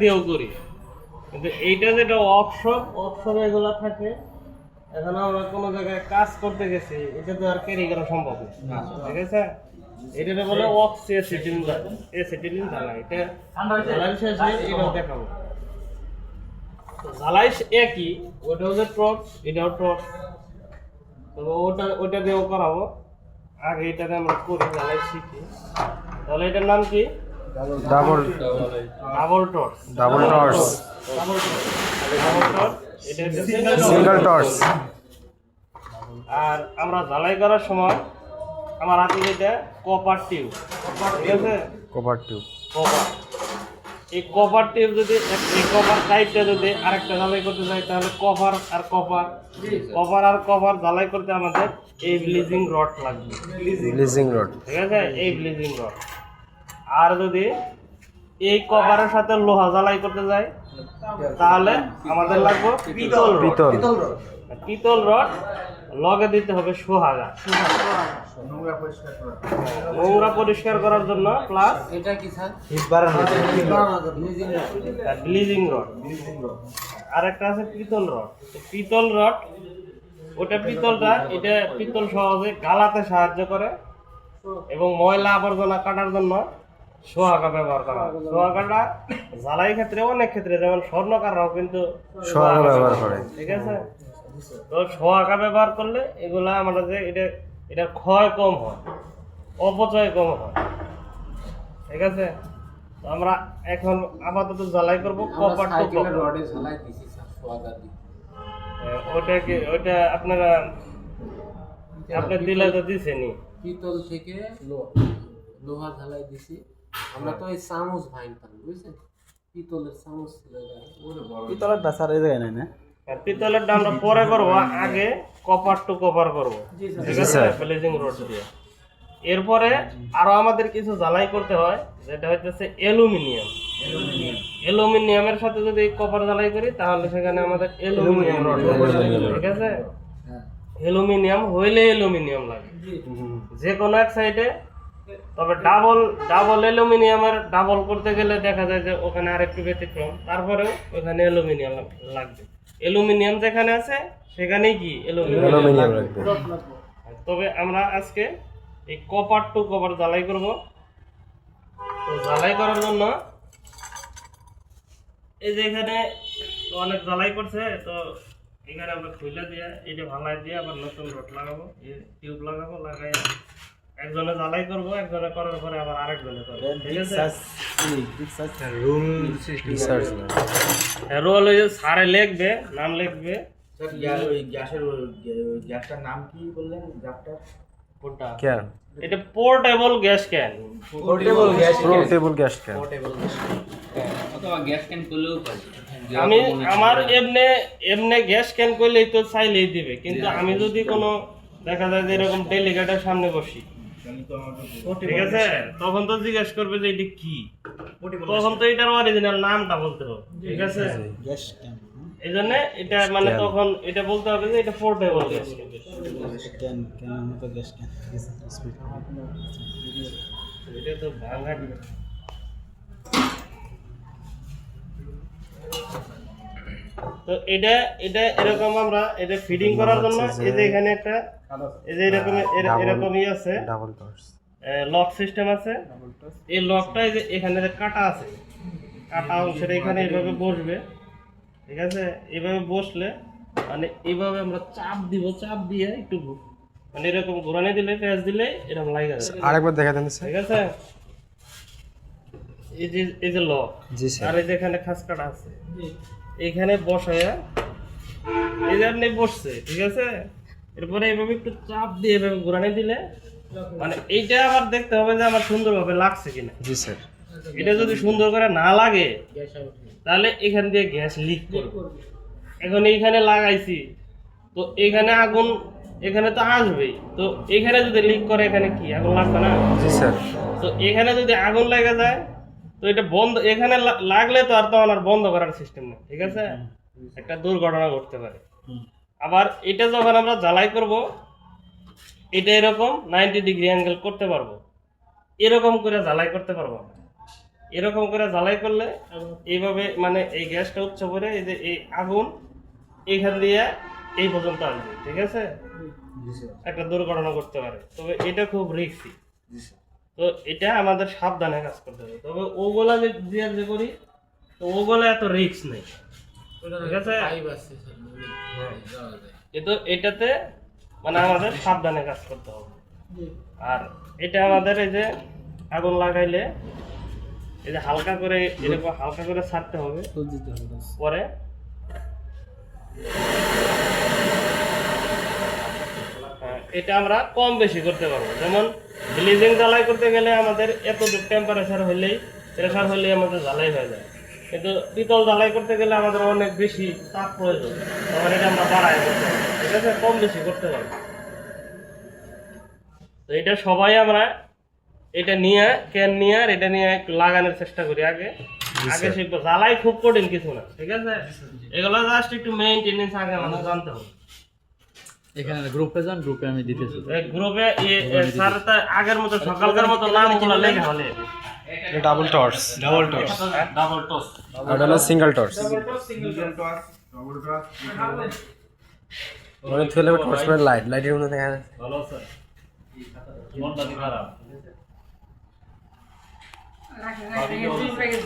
দিয়েও করি। কিন্তু এইটা যেটা ওয়ার্কশপ ওয়ার্কশপে এগুলো থাকে এখন আমরা কোনো জায়গায় কাজ করতে গেছি এটা তো আর ক্যারি করা সম্ভব না। ঠিক আছে? এটা বলে ওয়ার্কস এসিটিন এসিটিন জ্বালা এটা জ্বালাই শেষে এটাও দেখাবো। জ্বালাই একই ওটা হচ্ছে টর্চ এটাও টর্চ তবে ওটা ওটা দিয়েও করাবো। আগে এটাতে আমরা করি জ্বালাই শিখি। তাহলে এটার নাম কি? Double double torch double torch। Single torch আর আমরা জ্বালাই করার সময় আমার হাতে যেটা কপার টিউব ঠিক আছে? কভার টিউব কপার এই কপার টিউব যদি এই কপার সাইডটা যদি আরেকটা জ্বালাই করতে যাই তাহলে কভার আর কপার কভার আর কভার জ্বালাই করতে আমাদের এই ব্লিজিং রড লাগবে। ব্লিজিং রড ঠিক আছে? এই ব্লিজিং রড আর যদি এই কভারের সাথে লোহা জ্বালাই করতে যাই তাহলে আমাদের লাগবে পিতল পিতল পিতল রড। লগে দিতে হবে সোহাগা। নোংরা পরিষ্কার করার জন্য প্লাস এটা কি স্যার? ব্লিজিং রড আর একটা আছে পিতল রড। পিতল রড ওটা পিতলটা এটা পিতল সহজে গালাতে সাহায্য করে এবং ময়লা আবর্জনা কাটার জন্য সোহাগা ব্যবহার করা হয়। সোহাগাটা জ্বালাই ক্ষেত্রে অনেক ক্ষেত্রে যেমন স্বর্ণকাররাও কিন্তু সোহাগা ব্যবহার করে। ঠিক আছে? তো সোহাগা ব্যবহার করলে এগুলা আমরা যে এটা এটার ক্ষয় কম হয় অপচয় কম হয় ঠিক আছে? তো আমরা এখন আপাতত জ্বালাই করব কপার টু সাইকেলের কপার রডে ঝালাই দিছি স্যার সোয়াগা দিয়ে। ওটা কি ওটা আপনারা আপনি দিলে তো দিছেনি? পিতল থেকে লো- লোহা ঝালাই দিছি। আমরা তো এই চামচ ভাঙতাম বুঝছেন? পিতলের চামচ ছিল বড় এই জায়গায় নাই না? পিতলেরটা আমরা পরে করব আগে কপার টু কপার করব। ঠিক আছে? স্যার। ব্লেজিং রড দিয়ে। এরপরে আরও আমাদের কিছু জ্বালাই করতে হয় যেটা হচ্ছে অ্যালুমিনিয়াম। অ্যালুমিনিয়ামের সাথে যদি কপার জ্বালাই করি তাহলে সেখানে আমাদের অ্যালুমিনিয়াম রড ঠিক আছে? অ্যালুমিনিয়াম হইলে অ্যালুমিনিয়াম লাগে। যে কোনো এক সাইডে তবে ডাবল ডাবল অ্যালুমিনিয়ামের ডাবল করতে গেলে দেখা যায় যে ওখানে আরেকটু ব্যতিক্রম। তারপরেও ওখানে অ্যালুমিনিয়াম লাগবে। অ্যালুমিনিয়াম যেখানে আছে সেখানেই কি অ্যালুমিনিয়াম তবে আমরা আজকে এই কপার টু কপার জ্বালাই করব। তো জ্বালাই করার জন্য এই যে এখানে অনেক জ্বালাই করছে তো এখানে আমরা খুলে দিয়ে এটা ভালাই দিয়ে আবার নতুন রড লাগাবো টিউব লাগাবো লাগাই একজনে জ্বালাই করব একজনে করার পরে আবার আরেকজনে করব। ঠিক আছে? রিসার্চ হ্যাঁ, রোল ওই সারে লিখবে নাম লিখবে। গ্যাসের গ্যাসটার নাম কি বললেন? গ্যাসটার? কোনটা ক্যান এটা portable gas can. Portable gas portable gas can portable gas অথবা গ্যাস ক্যান করলেও পারি। আমি আমার এমনি এমনি গ্যাস ক্যান করলেই তো চাইলেই দিবে। কিন্তু আমি যদি কোনো দেখা যায় যে এরকম ডেলিগেটের সামনে বসি। ঠিক আছে? তখন তো জিজ্ঞেস করবে যে এটা কি? তখন তো এটার অরিজিনাল নামটা বলতে হবে। ঠিক আছে? এই জন্য এটা মানে তখন এটা বলতে হবে যে এটা পোর্টেবল গ্যাস ক্যান ক্যান আমি তো গ্যাস ক্যান এটা তো ভাঙা তো এটা এটা এরকম আমরা এটা ফিডিং করার জন্য এই যে এখানে একটা এই যে এরকম এর- এরকমই আছে। ডাবল টর্চ লক সিস্টেম আছে। এই লকটা এই যে এখানে যে কাটা আছে কাটা অংশের এখানে এইভাবে বসবে। ঠিক আছে? এইভাবে বসলে মানে এইভাবে আমরা চাপ দিব চাপ দিয়ে একটু মানে এরকম ঘোরানি দিলে প্যাঁচ দিলে এরকম লাগে আরেকবার দেখা দেন ঠিক আছে? এই যে এই যে লক আর এই যে এখানে খাস কাটা আছে। এখানে বসায়া এই যে আপনি বসছে ঠিক আছে? এরপরে এইভাবে একটু চাপ দিয়ে এভাবে ঘোরানি দিলে মানে এইটা আবার দেখতে হবে যে আমার সুন্দরভাবে লাগছে কিনা। জি স্যার। এটা যদি সুন্দর করে না লাগে তাহলে এখান দিয়ে গ্যাস লিক করবে। এখন এইখানে লাগাইছি তো এখানে আগুন এখানে তো আসবেই। তো এখানে যদি লিক করে এখানে কি আগুন লাগবে না? জি স্যার। তো এখানে যদি আগুন লেগে যায় তো এটা বন্ধ এখানে লাগলে তো আর তো আর বন্ধ করার সিস্টেম নেই ঠিক আছে? একটা দুর্ঘটনা ঘটতে পারে। আবার এটা যখন আমরা জ্বালাই করব এটা এরকম নাইনটি ডিগ্রি অ্যাঙ্গেল করতে পারব। এরকম করে জ্বালাই করতে পারব এরকম করে জ্বালাই করলে এইভাবে মানে এই গ্যাসটা উচ্চ করে এই যে এই আগুন এইখান দিয়ে এই পর্যন্ত আসবে ঠিক আছে? একটা দুর্ঘটনা করতে পারে। তবে এটা খুব রিস্কি তো এটা আমাদের সাবধানে কাজ করতে হবে। তবে ওগুলা যে দিয়ে যে করি তো ওগুলা এত রিক্স নেই। ঠিক আছে? পাইপ আছে স্যার, নদীর যাওয়া যায়। কিন্তু এটাতে মানে আমাদের সাবধানে কাজ করতে হবে। আর এটা আমাদের এই যে আগুন লাগাইলে এই যে হালকা করে এরকম হালকা করে ছাড়তে হবে। পরে হ্যাঁ, এটা আমরা কম বেশি করতে পারব। যেমন ব্লিজিং জ্বালাই করতে গেলে আমাদের এতটুকু টেম্পারেচার হলেই প্রেশার হলেই আমাদের জ্বালাই হয়ে যায়। কিন্তু পিতল জ্বালাই করতে গেলে আমাদের অনেক বেশি তাপ প্রয়োজন। তখন এটা আমরা বাড়াই করতে ঠিক আছে? কম বেশি করতে পারব তো এটা সবাই আমরা এটা নিয়ে ক্যান নিয়ে আর এটা নিয়ে লাগানোর চেষ্টা করি আগে। আগে শিখব। জ্বালাই খুব কঠিন কিছু না ঠিক আছে? এগুলো জাস্ট একটু মেইনটেনেন্স আগে আমাদের জানতে হবে। এখানে গ্রুপে যান গ্রুপে আমি দিতেছি। গ্রুপে আগের মতো সকালকার মতো নামগুলো লেখা হলে। Double torch double torch double toss আর ওটা হলো সিঙ্গেল টর্চ মানে থুলে টর্চ মানে লাইট লাইটের মধ্যে দেখা যাচ্ছে ভালো স্যার মনটা কি খারাপ রাখেন রাখেন